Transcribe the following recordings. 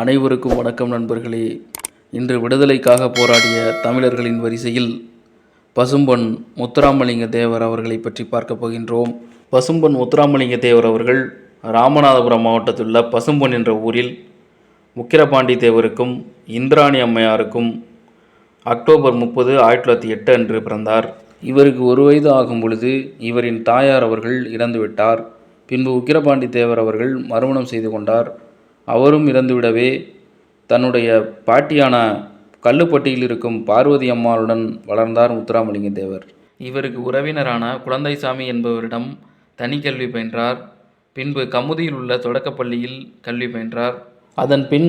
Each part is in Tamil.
அனைவருக்கும் வணக்கம் நண்பர்களே. இன்று விடுதலைக்காக போராடிய தமிழர்களின் வரிசையில் பசும்பொன் முத்துராமலிங்க தேவர் அவர்களை பற்றி பார்க்க போகின்றோம். பசும்பொன் முத்துராமலிங்க தேவர் அவர்கள் ராமநாதபுரம் மாவட்டத்தில் உள்ள பசும்பொன் என்ற ஊரில் உக்கிரபாண்டி தேவருக்கும் இந்திராணி அம்மையாருக்கும் அக்டோபர் முப்பது ஆயிரத்தி தொள்ளாயிரத்தி எட்டு அன்று பிறந்தார். இவருக்கு ஒரு வயது ஆகும் பொழுது இவரின் தாயார் அவர்கள் இறந்துவிட்டார். பின்பு உக்கிரபாண்டி தேவர் அவர்கள் மறுமணம் செய்து கொண்டார். அவரும் இறந்துவிடவே தன்னுடைய பாட்டியான கல்லுப்பட்டியில் இருக்கும் பார்வதி அம்மாளுடன் வளர்ந்தார் முத்துராமலிங்க தேவர். இவருக்கு உறவினரான குழந்தைசாமி என்பவரிடம் தனி கல்வி பயின்றார். பின்பு கமுதியில் உள்ள தொடக்கப்பள்ளியில் கல்வி பயின்றார். அதன் பின்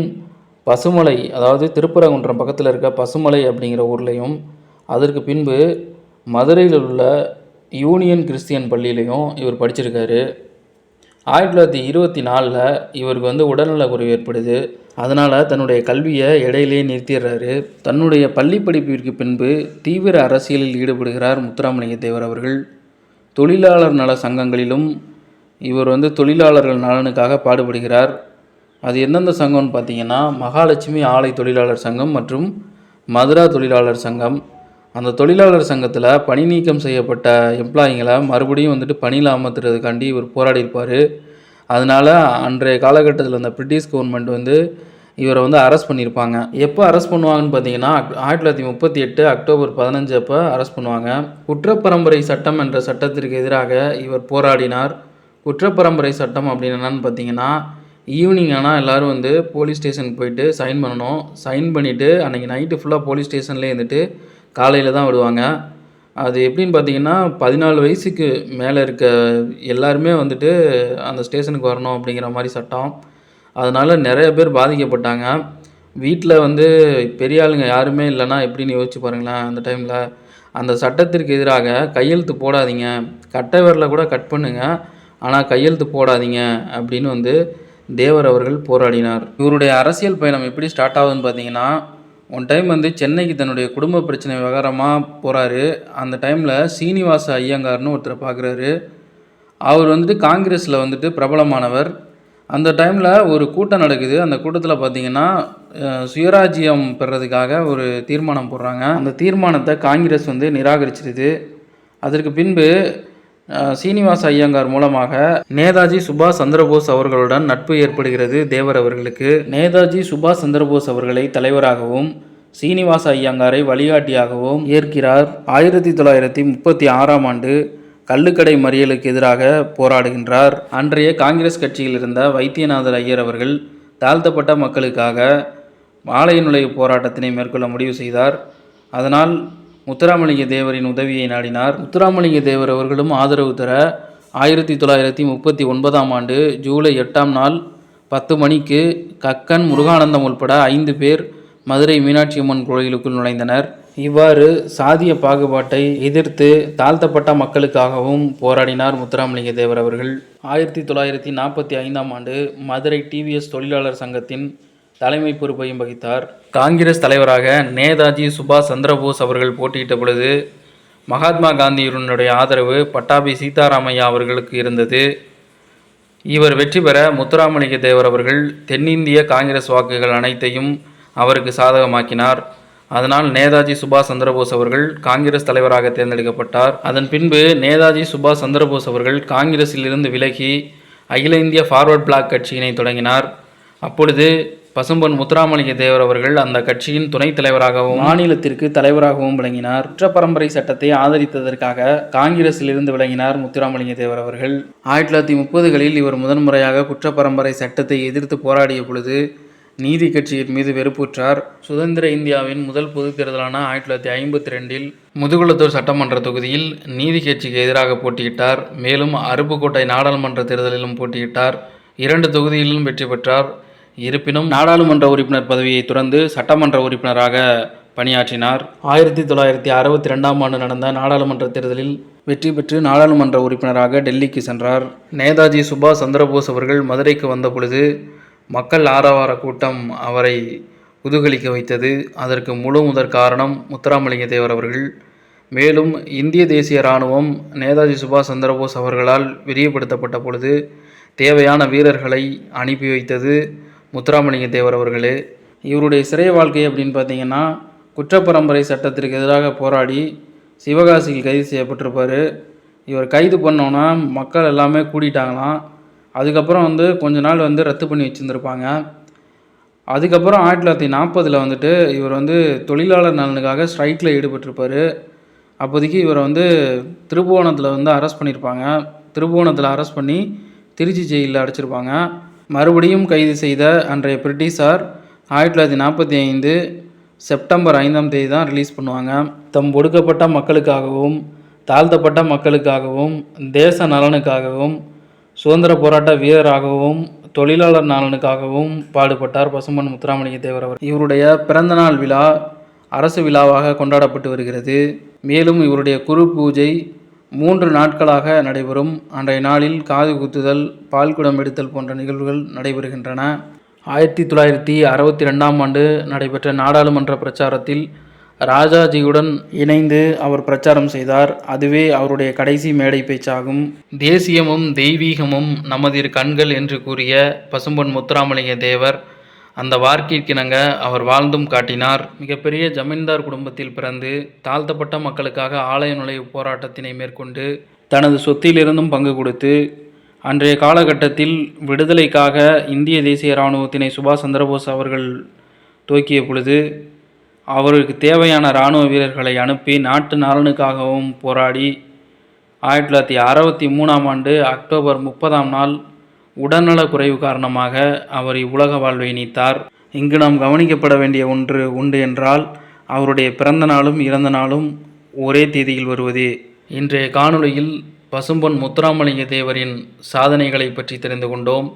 பசுமலை அதாவது திருப்பரங்குன்றம் பக்கத்தில் இருக்க பசுமலை அப்படிங்கிற ஊர்லேயும் அதற்கு பின்பு மதுரையில் உள்ள யூனியன் கிறிஸ்டியன் பள்ளியிலையும் இவர் படிச்சிருக்காரு. ஆயிரத்தி தொள்ளாயிரத்தி இருபத்தி நாலில் இவருக்கு வந்து உடல்நலக் குறைவு ஏற்படுது. அதனால் தன்னுடைய கல்வியை இடையிலேயே நிறுத்திடுறாரு. தன்னுடைய பள்ளி படிப்பிற்கு பின்பு தீவிர அரசியலில் ஈடுபடுகிறார் முத்துராமலிங்க தேவர் அவர்கள். தொழிலாளர் நல சங்கங்களிலும் இவர் வந்து தொழிலாளர்கள் நலனுக்காக பாடுபடுகிறார். அது எந்தெந்த சங்கம்னு பார்த்தீங்கன்னா மகாலட்சுமி ஆலை தொழிலாளர் சங்கம் மற்றும் மதுரா தொழிலாளர் சங்கம். அந்த தொழிலாளர் சங்கத்தில் பணி நீக்கம் செய்யப்பட்ட எம்ப்ளாயிங்களை மறுபடியும் வந்துட்டு பணியில் அமர்த்துறதுக்காண்டி இவர் போராடி இருப்பார். அதனால் அன்றைய காலகட்டத்தில் அந்த பிரிட்டிஷ் கவர்மெண்ட் வந்து இவரை வந்து அரெஸ்ட் பண்ணியிருப்பாங்க எப்போ அரெஸ்ட் பண்ணுவாங்கன்னு பார்த்தீங்கன்னா ஆயிரத்தி தொள்ளாயிரத்தி முப்பத்தி எட்டு அக்டோபர் பதினஞ்சு அப்போ அரெஸ்ட் பண்ணுவாங்க. குற்றப்பரம்பரை சட்டம் என்ற சட்டத்திற்கு எதிராக இவர் போராடினார். குற்றப்பரம்பரை சட்டம் அப்படின்னு என்னன்னு பார்த்தீங்கன்னா ஈவினிங் ஆனால் எல்லோரும் வந்து போலீஸ் ஸ்டேஷனுக்கு போயிட்டு சைன் பண்ணணும். சைன் பண்ணிவிட்டு அன்றைக்கி நைட்டு ஃபுல்லாக போலீஸ் ஸ்டேஷன்லேயே இருந்துட்டு காலையில் தான் விடுவாங்க. அது எப்படின்னு பார்த்தீங்கன்னா பதினாலு வயசுக்கு மேலே இருக்க எல்லாருமே வந்துட்டு அந்த ஸ்டேஷனுக்கு வரணும் அப்படிங்கிற மாதிரி சட்டம். அதனால் நிறைய பேர் பாதிக்கப்பட்டாங்க. வீட்டில் வந்து பெரிய ஆளுங்க யாருமே இல்லைன்னா எப்படின்னு யோசிச்சு பாருங்களேன் அந்த டைமில் அந்த சட்டத்திற்கு எதிராக கையெழுத்து போடாதீங்க. கட்டை விரலை கூட கட் பண்ணுங்கள் ஆனால் கையெழுத்து போடாதீங்க அப்படின்னு வந்து தேவர் அவர்கள் போராடினார். இவருடைய அரசியல் பயணம் எப்படி ஸ்டார்ட் ஆகுதுன்னு பார்த்தீங்கன்னா ஒன் டைம் வந்து சென்னைக்கு தன்னுடைய குடும்ப பிரச்சனை விவகாரமாக போகிறாரு அந்த டைமில் சீனிவாச ஐயங்கார்னு ஒருத்தரை பார்க்குறாரு அவர் வந்துட்டு காங்கிரஸில் வந்துட்டு பிரபலமானவர். அந்த டைமில் ஒரு கூட்டம் நடக்குது. அந்த கூட்டத்தில் பார்த்தீங்கன்னா சுயராஜ்யம் பெறதுக்காக ஒரு தீர்மானம் போடுறாங்க. அந்த தீர்மானத்தை காங்கிரஸ் வந்து நிராகரிச்சிருது. அதற்கு பின்பு சீனிவாச ஐயங்கார் மூலமாக நேதாஜி சுபாஷ் சந்திரபோஸ் அவர்களுடன் நட்பு ஏற்படுகிறது தேவர் அவர்களுக்கு. நேதாஜி சுபாஷ் சந்திரபோஸ் அவர்களை தலைவராகவும் சீனிவாச ஐயங்காரை வழிகாட்டியாகவும் ஏற்கிறார். ஆயிரத்தி தொள்ளாயிரத்தி முப்பத்தி ஆறாம் ஆண்டு கள்ளுக்கடை மறியலுக்கு எதிராக போராடுகின்றார். அன்றைய காங்கிரஸ் கட்சியில் இருந்த வைத்தியநாதர் ஐயர் அவர்கள் தாழ்த்தப்பட்ட மக்களுக்காக ஆலய நுழைவு போராட்டத்தினை மேற்கொள்ள முடிவு செய்தார். அதனால் முத்துராமலிங்க தேவரின் உதவியை நாடினார். முத்துராமலிங்க தேவர் அவர்களும் ஆதரவு தர ஆயிரத்தி தொள்ளாயிரத்தி முப்பத்தி ஒன்பதாம் ஆண்டு ஜூலை எட்டாம் நாள் பத்து மணிக்கு கக்கன் முருகானந்தம் உட்பட ஐந்து பேர் மதுரை மீனாட்சி அம்மன் கோயிலுக்குள் நுழைந்தனர். இவ்வாறு சாதிய பாகுபாட்டை எதிர்த்து தாழ்த்தப்பட்ட மக்களுக்காகவும் போராடினார் முத்துராமலிங்க தேவர் அவர்கள். ஆயிரத்தி தொள்ளாயிரத்தி நாற்பத்தி ஐந்தாம் ஆண்டு மதுரை டிவிஎஸ் தொழிலாளர் சங்கத்தின் தலைமை பொறுப்பையும் வகித்தார். காங்கிரஸ் தலைவராக நேதாஜி சுபாஷ் சந்திரபோஸ் அவர்கள் போட்டியிட்ட பொழுது மகாத்மா காந்தியினுடைய ஆதரவு பட்டாபி சீதாராமையா அவர்களுக்கு இருந்தது. இவர் வெற்றி பெற முத்துராமலிங்க தேவர் அவர்கள் தென்னிந்திய காங்கிரஸ் வாக்குகள் அனைத்தையும் அவருக்கு சாதகமாக்கினார். அதனால் நேதாஜி சுபாஷ் சந்திரபோஸ் அவர்கள் காங்கிரஸ் தலைவராக தேர்ந்தெடுக்கப்பட்டார். அதன் பின்பு நேதாஜி சுபாஷ் சந்திரபோஸ் அவர்கள் காங்கிரஸில் இருந்து விலகி அகில இந்திய ஃபார்வர்ட் பிளாக் கட்சியினை தொடங்கினார். அப்பொழுது பசும்பொன் முத்துராமலிங்க தேவர் அவர்கள் அந்த கட்சியின் துணைத் தலைவராகவும் மாநிலத்திற்கு தலைவராகவும் விளங்கினார். குற்றப்பரம்பரை சட்டத்தை ஆதரித்ததற்காக காங்கிரஸில் இருந்து விளங்கினார் முத்துராமலிங்க தேவர் அவர்கள். ஆயிரத்தி தொள்ளாயிரத்தி முப்பதுகளில் இவர் முதன்முறையாக குற்றப்பரம்பரை சட்டத்தை எதிர்த்து போராடிய பொழுது நீதி கட்சியின் மீது வெறுப்புற்றார். சுதந்திர இந்தியாவின் முதல் பொதுத் தேர்தலான ஆயிரத்தி தொள்ளாயிரத்தி ஐம்பத்தி ரெண்டில் முதுகுளத்தூர் சட்டமன்ற தொகுதியில் நீதி கட்சிக்கு எதிராக போட்டியிட்டார். மேலும் அருப்புக்கோட்டை நாடாளுமன்ற தேர்தலிலும் போட்டியிட்டார். இரண்டு தொகுதியிலும் வெற்றி பெற்றார். இருப்பினும் நாடாளுமன்ற உறுப்பினர் பதவியை துறந்து சட்டமன்ற உறுப்பினராக பணியாற்றினார். ஆயிரத்தி தொள்ளாயிரத்தி அறுபத்தி ரெண்டாம் ஆண்டு நடந்த நாடாளுமன்ற தேர்தலில் வெற்றி பெற்று நாடாளுமன்ற உறுப்பினராக டெல்லிக்கு சென்றார். நேதாஜி சுபாஷ் சந்திரபோஸ் அவர்கள் மதுரைக்கு வந்த பொழுது மக்கள் ஆரவார கூட்டம் அவரை குதூகலிக்க வைத்தது. அதற்கு முழு முதற் காரணம் முத்துராமலிங்க தேவர் அவர்கள். மேலும் இந்திய தேசிய இராணுவம் நேதாஜி சுபாஷ் சந்திரபோஸ் அவர்களால் விரிவுபடுத்தப்பட்ட பொழுது தேவையான வீரர்களை அனுப்பி வைத்தது. முத்துராமலிங்க தேவர் அவர்களே இவருடைய சிறை வாழ்க்கை அப்படின்னு பார்த்தீங்கன்னா குற்றப்பரம்பரை சட்டத்திற்கு எதிராக போராடி சிவகாசியில் கைது செய்யப்பட்டிருப்பார். இவர் கைது பண்ணோன்னா மக்கள் எல்லாமே கூடிட்டாங்களாம். அதுக்கப்புறம் வந்து கொஞ்ச நாள் வந்து ரத்து பண்ணி வச்சுருந்துருப்பாங்க. அதுக்கப்புறம் ஆயிரத்தி தொள்ளாயிரத்தி நாற்பதில் வந்துட்டு இவர் வந்து தொழிலாளர் நலனுக்காக ஸ்ட்ரைக்கில் ஈடுபட்டிருப்பார். அப்போதைக்கு இவரை வந்து திருபுவனத்தில் வந்து அரெஸ்ட் பண்ணியிருப்பாங்க திருபுவனத்தில் அரெஸ்ட் பண்ணி திருச்சி ஜெயிலில் அடைச்சிருப்பாங்க. மறுபடியும் கைது செய்த அன்றைய பிரிட்டிஷார் ஆயிரத்தி தொள்ளாயிரத்தி நாற்பத்தி ஐந்து செப்டம்பர் ஐந்தாம் தேதி தான் ரிலீஸ் பண்ணுவாங்க. தம் ஒடுக்கப்பட்ட மக்களுக்காகவும் தாழ்த்தப்பட்ட மக்களுக்காகவும் தேச நலனுக்காகவும் சுதந்திர போராட்ட வீரராகவும் தொழிலாளர் நலனுக்காகவும் பாடுபட்டார் பசும்பன் முத்துராமலிங்க தேவர் அவர். இவருடைய பிறந்தநாள் விழா அரசு விழாவாக கொண்டாடப்பட்டு வருகிறது. மேலும் இவருடைய குரு பூஜை மூன்று நாட்களாக நடைபெறும் அன்றைய நாளில் காது குத்துதல் பால்குடம் எடுத்தல் போன்ற நிகழ்வுகள் நடைபெறுகின்றன. ஆயிரத்தி தொள்ளாயிரத்தி அறுபத்தி ரெண்டாம் ஆண்டு நடைபெற்ற நாடாளுமன்ற பிரச்சாரத்தில் ராஜாஜியுடன் இணைந்து அவர் பிரச்சாரம் செய்தார். அதுவே அவருடைய கடைசி மேடை பேச்சாகும். தேசியமும் தெய்வீகமும் நமதிரு கண்கள் என்று கூறிய பசும்பொன் முத்துராமலிங்க தேவர் அந்த வார்க்கிற்கிணங்க அவர் வாழ்ந்தும் காட்டினார். மிகப்பெரிய ஜமீன்தார் குடும்பத்தில் பிறந்து தாழ்த்தப்பட்ட மக்களுக்காக ஆலய நுழைவு போராட்டத்தினை மேற்கொண்டு தனது சொத்திலிருந்தும் பங்கு கொடுத்து அன்றைய காலகட்டத்தில் விடுதலைக்காக இந்திய தேசிய இராணுவத்தினை சுபாஷ் சந்திரபோஸ் அவர்கள் துவக்கிய பொழுது அவருக்கு தேவையான இராணுவ வீரர்களை அனுப்பி நாட்டு நலனுக்காகவும் போராடி ஆயிரத்தி தொள்ளாயிரத்தி அறுபத்தி மூணாம் ஆண்டு அக்டோபர் முப்பதாம் நாள் உடல்நலக் குறைவு காரணமாக அவர் இவ்வுலக வாழ்வை நீத்தார். இங்கு நாம் கவனிக்கப்பட வேண்டிய ஒன்று உண்டு என்றால் அவருடைய பிறந்த நாளும் இறந்த நாளும் ஒரே தேதியில் வருவது. இன்றைய காணொளியில் பசும்பொன் முத்துராமலிங்க தேவரின் சாதனைகளை பற்றி தெரிந்து கொண்டோம்.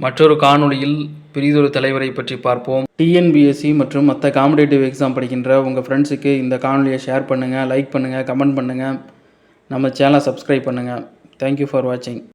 மற்றொரு காணொளியில் பிரிதொரு தலைவரை பற்றி பார்ப்போம். டிஎன்பிஎஸ்சி மற்றும் மற்ற காம்படேட்டிவ் எக்ஸாம் படிக்கின்ற உங்கள் ஃப்ரெண்ட்ஸுக்கு இந்த காணொலியை ஷேர் பண்ணுங்கள் லைக் பண்ணுங்கள் கமெண்ட் பண்ணுங்கள் நம்ம சேனலை சப்ஸ்கிரைப் பண்ணுங்கள் தேங்க்யூ ஃபார் வாட்சிங்